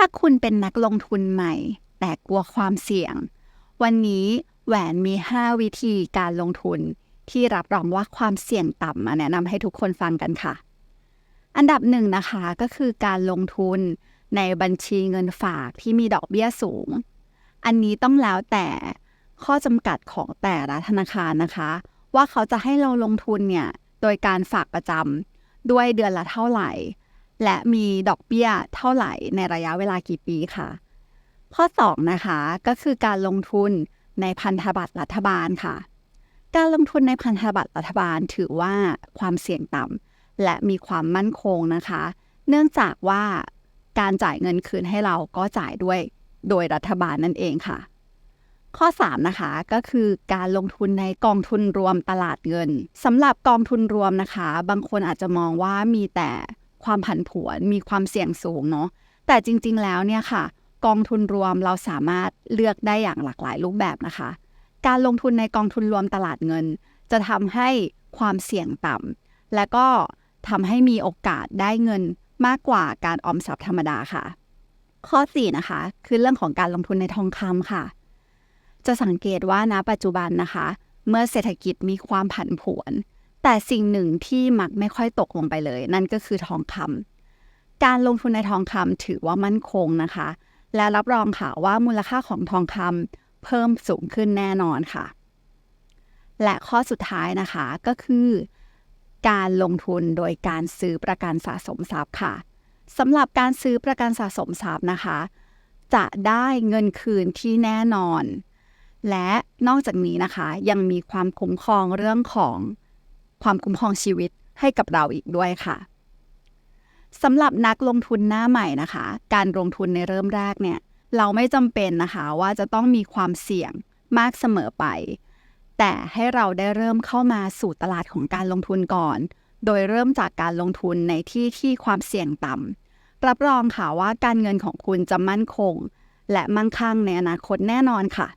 ถ้าคุณเป็นนักลงทุนใหม่ แต่กลัวความเสี่ยง วันนี้แหวนมี 5 วิธีการลงทุน ที่รับรองว่าความเสี่ยงต่ำมาแนะนำให้ทุกคนฟังกันค่ะ อันดับหนึ่งนะคะก็คือการลงทุนในบัญชีเงินฝากที่มีดอกเบี้ยสูง อันนี้ต้องแล้วแต่ข้อจำกัดของแต่ละธนาคารนะคะ ว่าเขาจะให้เราลงทุนเนี่ยโดยการฝากประจำด้วยเดือนละเท่าไหร่ และมีดอกเบี้ยเท่าไหร่ในระยะเวลากี่ปีค่ะ ข้อ 2 นะคะก็คือการลงทุนในพันธบัตรรัฐบาลค่ะ การลงทุนในพันธบัตรรัฐบาลถือว่าความเสี่ยงต่ำและมีความมั่นคงนะคะ เนื่องจากว่าการจ่ายเงินคืนให้เราก็จ่ายด้วยโดยรัฐบาลนั่นเองค่ะ ข้อ 3 นะคะก็คือการลงทุนในกองทุนรวมตลาดเงินสำหรับกองทุนรวมนะคะ บางคนอาจจะมองว่ามีแต่ ความผันผวนมีความเสี่ยงสูงเนาะแต่จริงๆแล้วเนี่ยค่ะ กองทุนรวมเราสามารถเลือกได้อย่างหลากหลายรูปแบบนะคะ การลงทุนในกองทุนรวมตลาดเงิน จะทำให้ความเสี่ยงต่ำและก็ทำให้มีโอกาสได้เงินมากกว่าการออมทรัพย์ธรรมดาค่ะ ข้อ4นะคะ คือเรื่องของการลงทุนในทองคำค่ะ จะสังเกตว่าณปัจจุบันนะคะ เมื่อเศรษฐกิจมีความผันผวน แต่สิ่งหนึ่งที่มักไม่ค่อยตกลงไปเลย นั่นก็คือทองคำการลงทุนในทองคำถือว่ามั่นคงนะคะ และรับรองค่ะว่ามูลค่าของทองคำเพิ่มสูงขึ้นแน่นอนค่ะ และข้อสุดท้ายนะคะก็คือ การลงทุนโดยการซื้อประกันสะสมทรัพย์ค่ะสำหรับการซื้อประกันสะสมทรัพย์นะคะ จะได้เงินคืนที่แน่นอน และนอกจากนี้นะคะยังมีความคุ้มครองเรื่องของ ความคุ้มครองชีวิตให้กับเราอีกด้วยค่ะสำหรับนักลงทุนหน้าใหม่นะคะ การลงทุนในเริ่มแรกเนี่ย เราไม่จำเป็นนะคะว่าจะต้องมีความเสี่ยงมากเสมอไป แต่ให้เราได้เริ่มเข้ามาสู่ตลาดของการลงทุนก่อน โดยเริ่มจากการลงทุนในที่ที่ความเสี่ยงต่ำรับรองค่ะว่าการเงินของคุณจะมั่นคง และมั่งคั่งในอนาคตแน่นอนค่ะ